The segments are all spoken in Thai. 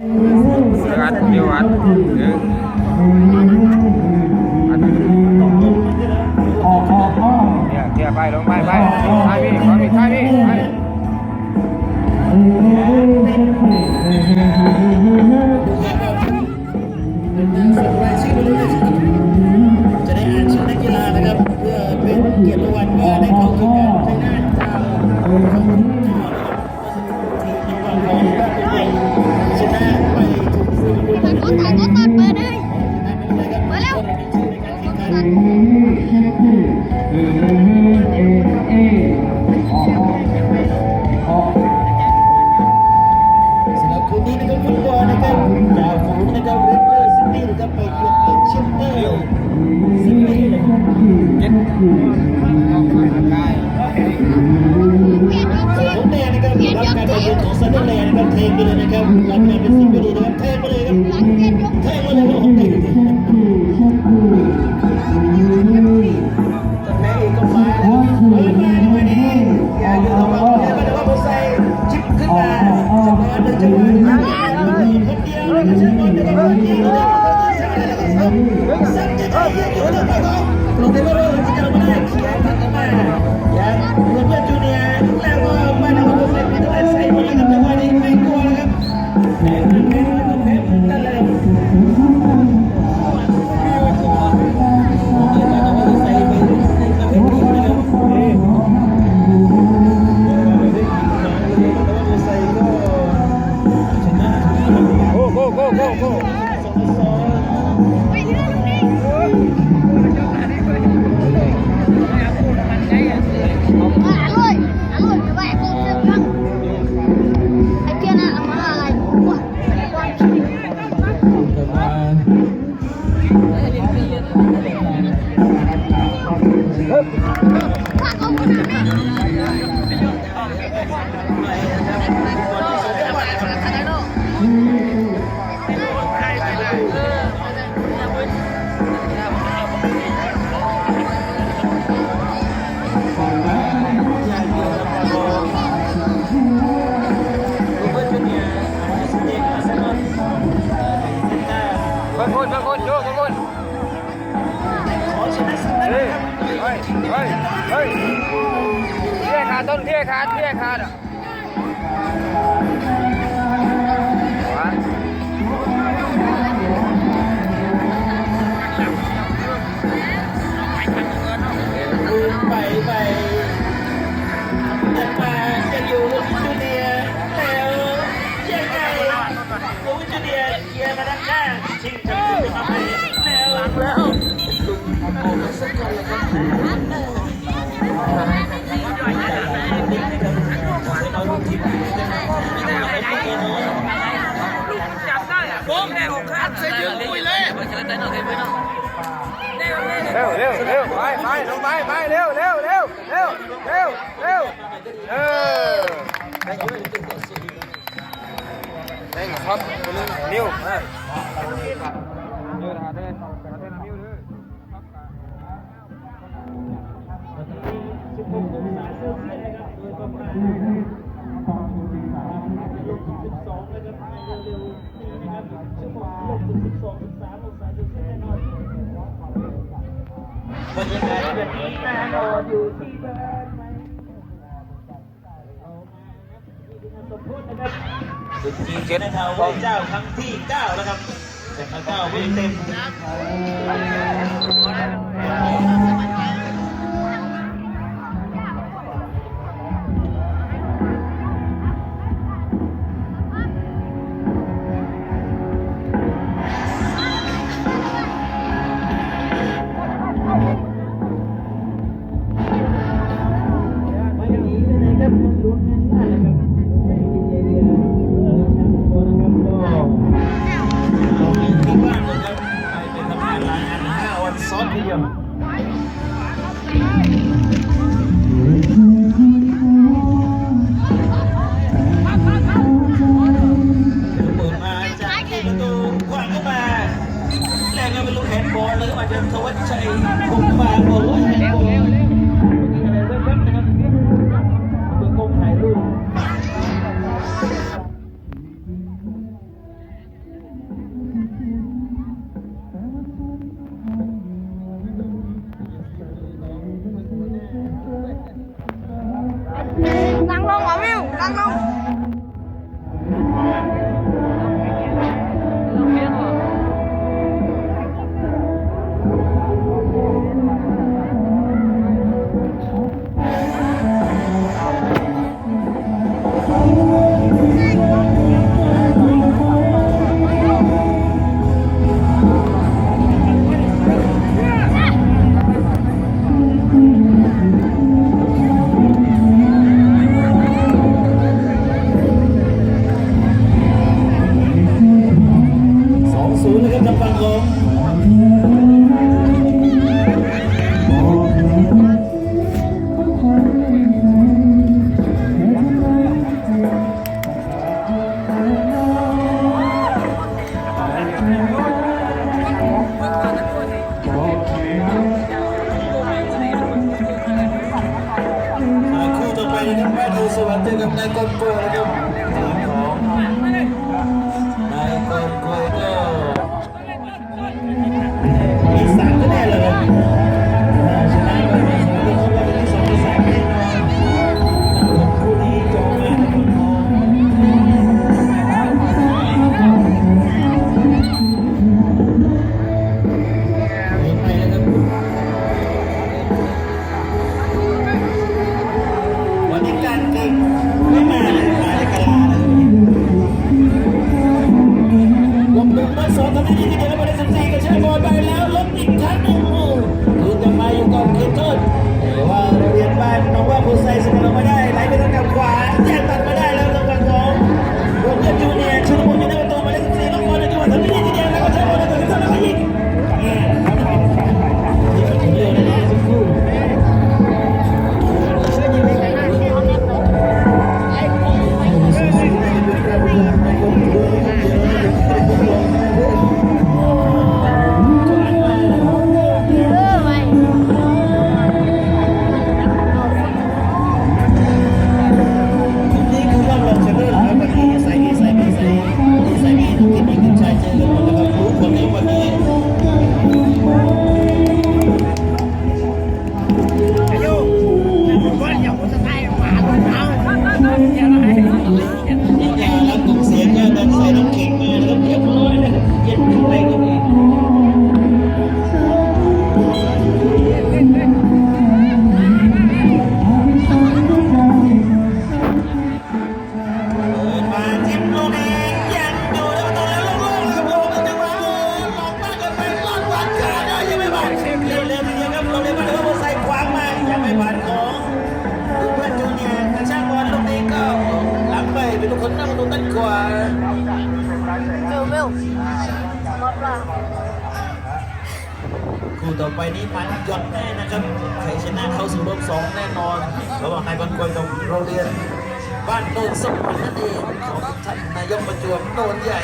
เดี๋ยวเดี๋ยวอัดเดี๋ยวเดี๋ยวไปลงไปไปไปพี่ไปพี่ไปพี่ เฮ้ยเฮ้ยเฮ้ยเที่ยขาดต้นเที่ยขาดเที่ยขาดอ่ะไปไปจะมาจะอยู่จูเนียแล้วยังไงจูเนียเยียมาได้ เร็วเร็วเร็วไปไปลงไปไปเร็วเร็วเร็วเร็วเร็วเร็วเออเร่งครับเร็ว คนยังไงแบบนี้แน่นอนอยู่ที่บ้านไหมสมพูดนะครับสุดจีเจนทาวเจ้าครั้งที่เ9แล้วครับเจ็ดมาเก้าไม่เต็ม bố lỡ mà đem thấu anh chạy cùng bà bố anh bố กว่าเจอเวลรอบล่าคู่ต่อไปนี้มันหยดแน่นะครับใครชนะเข้าสู่รอบสองแน่นอนระหว่างไฮบันกวยกับโรงเรียน บ้านโนนสมุนนั่นเองของท่านนายกประจวบโนนใหญ่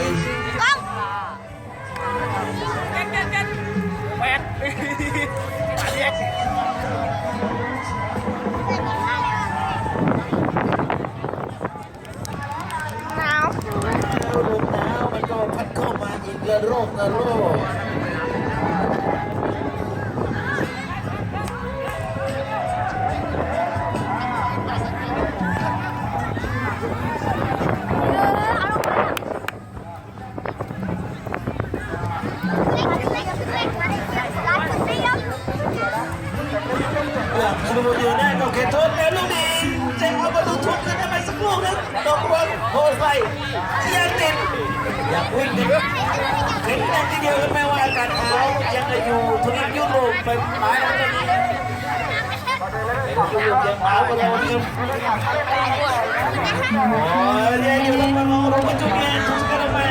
วิ่งกัเห็นแต่ทีเดียวไม่ว่ากันเขายังอยู่ทุนยุโรปไปหนไม้ตอนนี้ยุโรปยังหนาวกว่ายราอยู่โอ้ยยังอยู่ต้องมาลองรู้กันจุดเงี้ยทุกกระแม่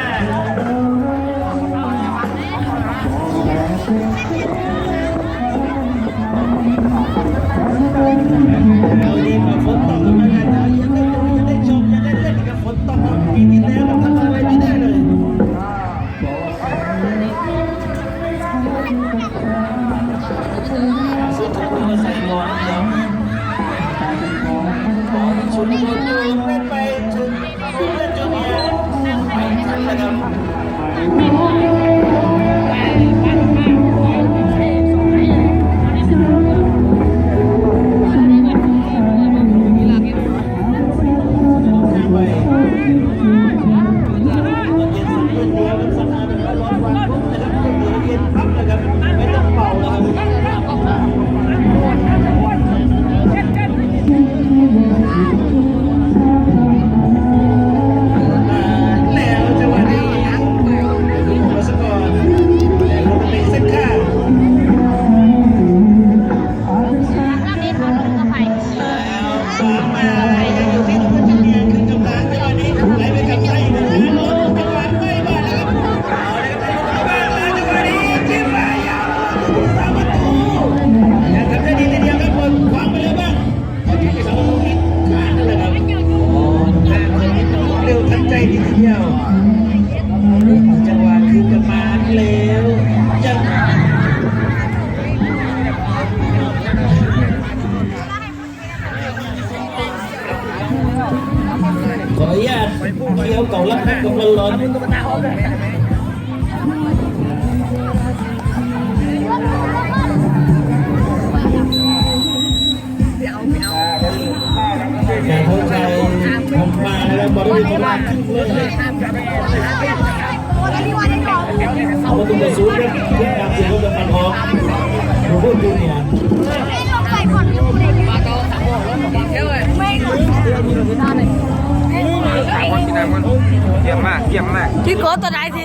เก่ารัแพ็คกำลังร้อนแต่เขาใจทำมาแล้วบริวารมาขึ้นเลย ยี่ยมมากคิดโกตัวไหนสิ